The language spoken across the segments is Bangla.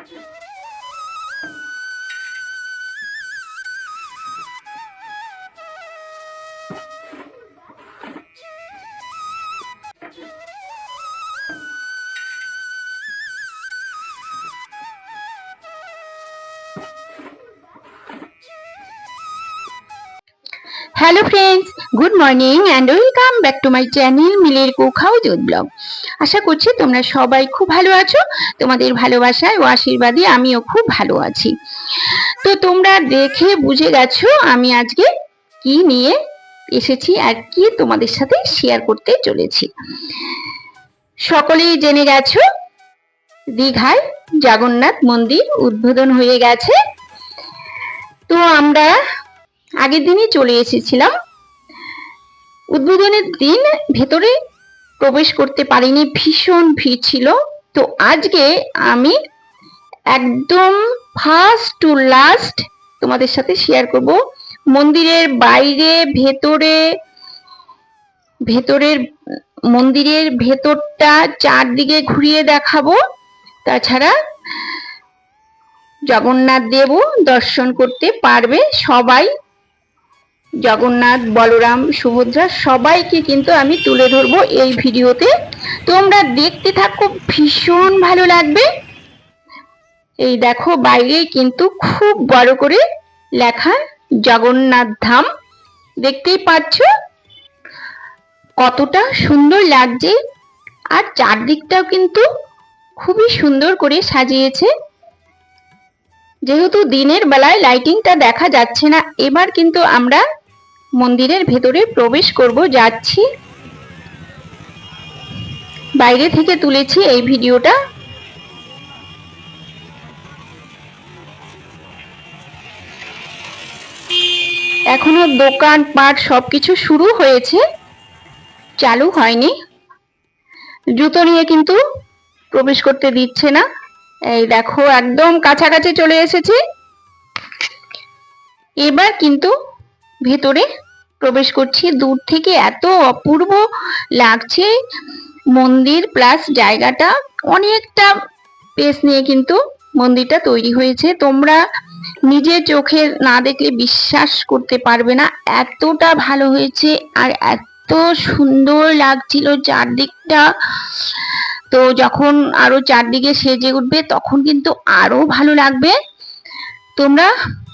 Thank you. Hello friends good morning and welcome back to my channel মিলের কুখাও জোত ব্লগ আশা করছি তোমরা সবাই খুব ভালো আছো। তোমাদের ভালোবাসায় ও আশীর্বাদে আমিও খুব ভালো আছি। তো তোমরা দেখে বুঝে গেছো আমি আজকে কি নিয়ে এসেছি আর কি তোমাদের সাথে শেয়ার করতে চলেছি। সকলেই জেনে গেছো, দীঘায় জগন্নাথ মন্দির উদ্বোধন হয়ে গেছে। তো আমরা আগের দিনই চলে এসেছিলাম। উদ্বোধনের দিন ভেতরে প্রবেশ করতে পারিনি, ভীষণ ভিড় ছিল। তো আজকে আমি একদম ফার্স্ট টু লাস্ট তোমাদের সাথে শেয়ার করব। মন্দিরের বাইরে, ভেতরে, ভেতরের, মন্দিরের ভেতরটা চারদিকে ঘুরিয়ে দেখাবো। তাছাড়া জগন্নাথ দেবও দর্শন করতে পারবে সবাই। জগন্নাথ, বলরাম, সুভদ্রা সবাইকে কিন্তু আমি তুলে ধরবো এই ভিডিওতে। তোমরা দেখতে থাকো, ভীষণ ভালো লাগবে। এই দেখো, বাইরে কিন্তু খুব বড় করে লেখা জগন্নাথ ধাম। দেখতেই পাচ্ছ কতটা সুন্দর লাগছে। আর চারদিকটাও কিন্তু খুবই সুন্দর করে সাজিয়েছে। যেহেতু দিনের বেলায় লাইটিংটা দেখা যাচ্ছে না, এবার কিন্তু আমরা মন্দিরের ভেতরে প্রবেশ করব, যাচ্ছি। বাইরে থেকে তুলেছি এই ভিডিওটা। এখনও দোকান পাট সবকিছু শুরু হয়েছে, চালু হয়নি। জুতো নিয়ে কিন্তু প্রবেশ করতে দিচ্ছে না। এই দেখো, একদম কাছাকাছি চলে এসেছি। এবার কিন্তু ভেতরে প্রবেশ করছি। দূর থেকে এত অপূর্ব লাগছে মন্দির প্লাস জায়গাটা। অনেকটা পেস নিয়ে কিন্তু মন্দিরটা তৈরি হয়েছে। তোমরা নিজের চোখে না দেখলে বিশ্বাস করতে পারবে না। এতটা ভালো হয়েছে আর এত সুন্দর লাগছিল চারদিকটা। তো যখন আরও চারদিকে সেজে উঠবে, তখন কিন্তু আরও ভালো লাগবে। তোমরা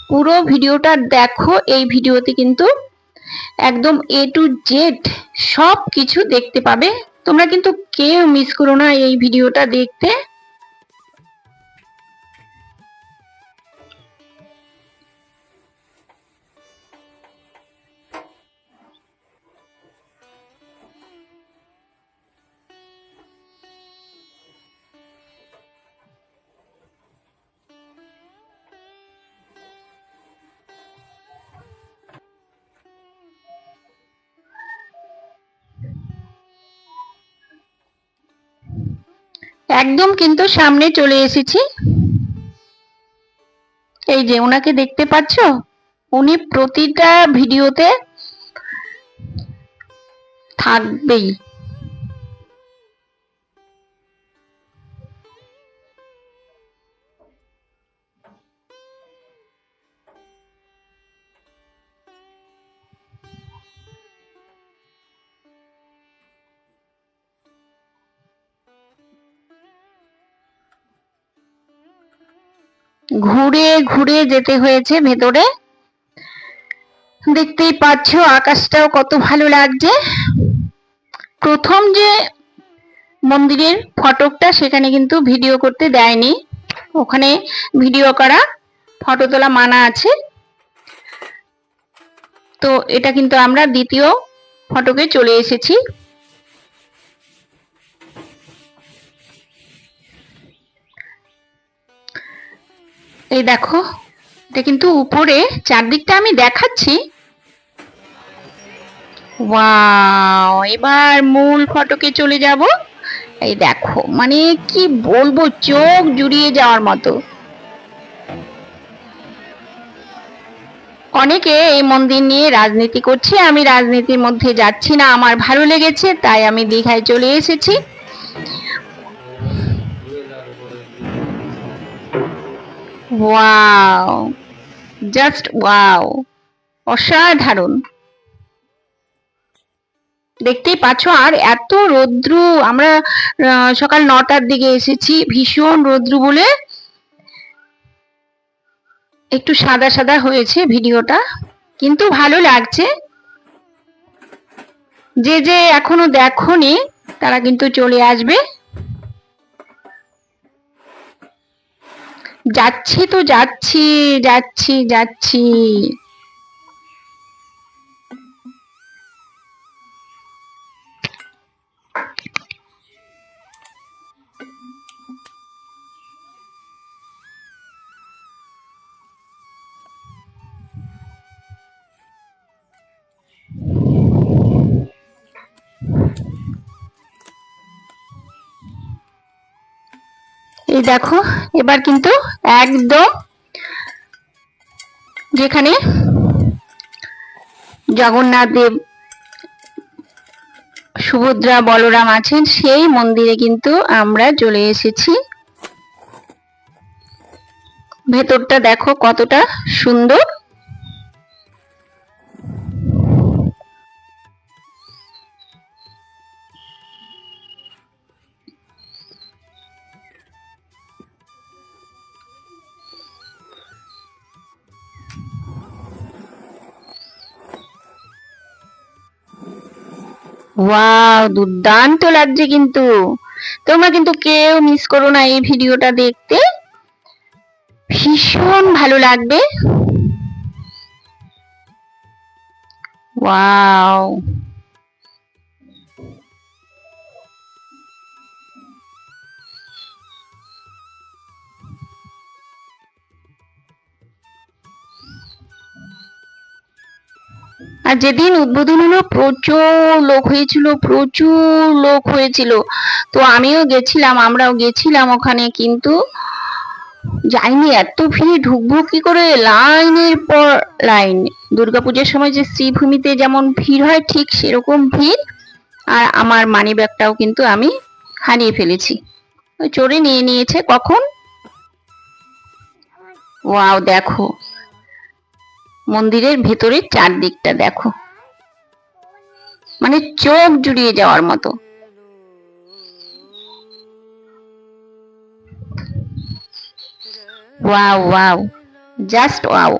পুরো ভিডিওটা দেখো। এই ভিডিওতে কিন্তু একদম এ টু জেড সব কিছু দেখতে পাবে। তোমরা কিন্তু কেউ মিস করো না এই ভিডিওটা দেখতে। একদম কিন্তু সামনে চলে এসেছি। এই যে ওনাকে দেখতে পাচ্ছ? উনি প্রতিটা ভিডিওতে থাকবেই। ঘুরে ঘুরে যেতে হয়েছে ভেতরে। দেখতেই পাচ্ছ আকাশটাও কত ভালো লাগছে। প্রথম যে মন্দিরের ফটকটা সেখানে কিন্তু ভিডিও করতে দেয়নি। ওখানে ভিডিও করা, ফটো তোলা মানা আছে। তো এটা কিন্তু আমরা দ্বিতীয় ফটকে চলে এসেছি। এই দেখো, এটা কিন্তু উপরে, চারদিকটা আমি দেখাচ্ছি। ওয়াও, এবার মূল ফটকে চলে যাব। এই দেখো মানে কি বলব, চোখ জুড়িয়ে যাওয়ার মতো। অনেকে এই মন্দির নিয়ে রাজনীতি করছে, আমি রাজনীতির মধ্যে যাচ্ছি না, আমার ভালো লেগেছে, তাই আমি দীঘায় চলে এসেছি। ওয়াও জাস্ট ওয়াও অসাধারণ। দেখতেই পাচ্ছ, আর এত রৌদ্র, আমরা সকাল নটার দিকে এসেছি, ভীষণ রৌদ্র বলে একটু সাদা সাদা হয়েছে ভিডিওটা, কিন্তু ভালো লাগছে। যে যে এখনও দেখোনি, তারা কিন্তু চলে আসবে। যাচ্ছি তো যাচ্ছি যাচ্ছি যাচ্ছি। এই দেখো, এবার কিন্তু একদম যেখানে জগন্নাথ দেব, সুভদ্রা, বলরাম আছেন, সেই মন্দিরে কিন্তু আমরা চলে এসেছি। ভেতরটা দেখো কতটা সুন্দর। ওয়াও দুর্দান্ত লাগছে কিন্তু। তোমরা কিন্তু কেউ মিস করো না এই ভিডিওটা দেখতে। ভীষণ ভালো লাগবে। ওয়াও আর যেদিন উদ্বোধন হলো প্রচুর লোক হয়েছিল, প্রচুর লোক হয়েছিল। তো আমিও গেছিলাম, আমরাও গেছিলাম ওখানে, কিন্তু যাইনি, এত ভিড়, ঢুকবো কি করে? লাইনের পর লাইন। দুর্গাপূজার সময় যে শ্রীভূমিতে যেমন ভিড় হয়, ঠিক সেরকম ভিড়। আর আমার মানি ব্যাগটাও কিন্তু আমি হারিয়ে ফেলেছি। চোরে নিয়ে নিয়েছে, কখন? ওয়াও, দেখো। মন্দিরের ভেতরের চারদিকটা দেখো। মানে চোখ জুড়িয়ে যাওয়ার মতো। Wow wow, just wow.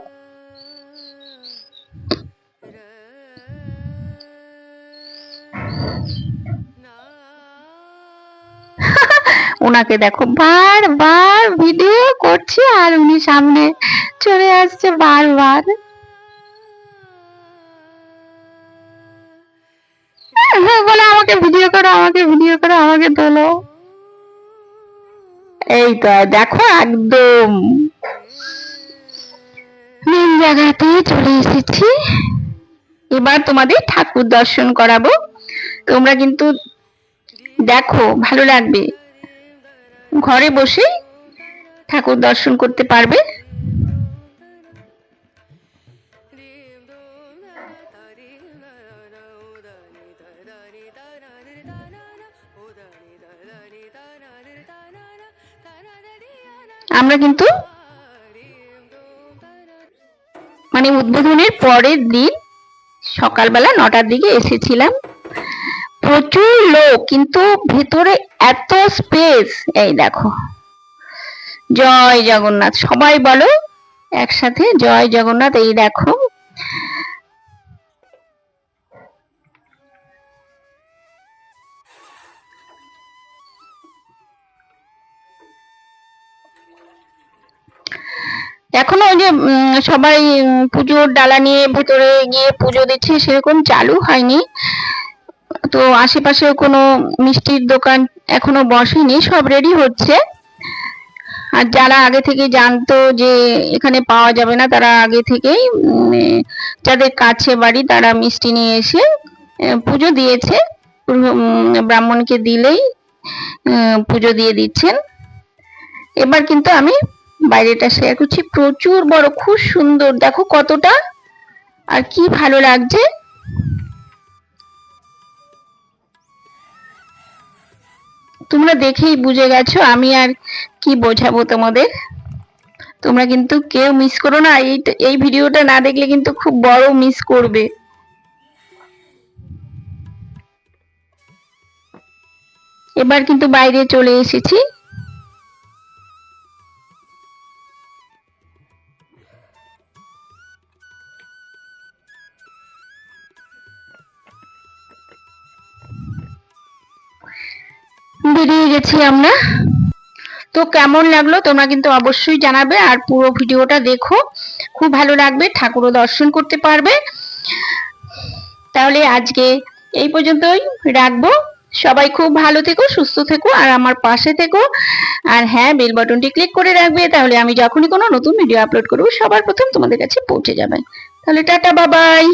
ওনাকে দেখো, বারবার ভিডিও করছে আর উনি সামনে চলে আসছে বারবার। বলে আমাকে ভিডিও করো, আমাকে ভিডিও করো, আমাকে তোলো। এই তো, দেখো একদম। মেন জায়গাতে চলে এসেছি। এবার তোমাদের ঠাকুর দর্শন করাবো। তোমরা কিন্তু দেখো, ভালো লাগবে। ঘরে বসে ঠাকুর দর্শন করতে পারবে। আমরা কিন্তু মানে উদ্বোধনের পরের দিন সকালবেলা নটার দিকে এসেছিলাম। প্রচুর লোক, কিন্তু ভেতরে এত স্পেস এই দেখো। জয় জগন্নাথ। সবাই বলো একসাথে জয় জগন্নাথ, এই দেখো। এখনও ওই যে সবাই পুজোর ডালা নিয়ে ভেতরে গিয়ে পুজো দিচ্ছে, সেরকম চালু হয়নি। তো আশেপাশেও কোনো মিষ্টির দোকান এখনও বসেনি, সব রেডি হচ্ছে। আর যারা আগে থেকে জানতো যে এখানে পাওয়া যাবে না, তারা আগে থেকেই যাদের কাছে বাড়ি, তারা মিষ্টি নিয়ে এসে পুজো দিয়েছে। ব্রাহ্মণকে দিলেই পুজো দিয়ে দিচ্ছেন। এবার কিন্তু আমি বাইরেটা শেয়ার করছি। প্রচুর বড়, খুব সুন্দর। দেখো কতটা। আর কি ভালো লাগছে। তোমরা দেখেই বুঝে গেছো আমি আর কি বোঝাবো তোমাদের। তোমরা কিন্তু কেউ মিস করো না। এই এই ভিডিওটা না দেখলে কিন্তু খুব বড় মিস করবে। এবার কিন্তু বাইরে চলে এসেছি। বেরিয়ে আমরা। তো কেমন লাগল তোমরা কিন্তু অবশ্যই জানাবে আর পুরো ভিডিওটা দেখো। খুব ভালো লাগবে, ঠাকুরও দর্শন করতে পারবে। তাহলে আজকে এই পর্যন্তই রাখব। সবাই খুব ভালো থেকো, সুস্থ থেকো আর আমার পাশে থেকো। আর হ্যাঁ বেল বাটনটি ক্লিক করে রাখবে, তাহলে আমি যখনই কোনো নতুন ভিডিও আপলোড করব, সবার প্রথম তোমাদের কাছে পৌঁছে যাবে। তাহলে টাটা বাবাই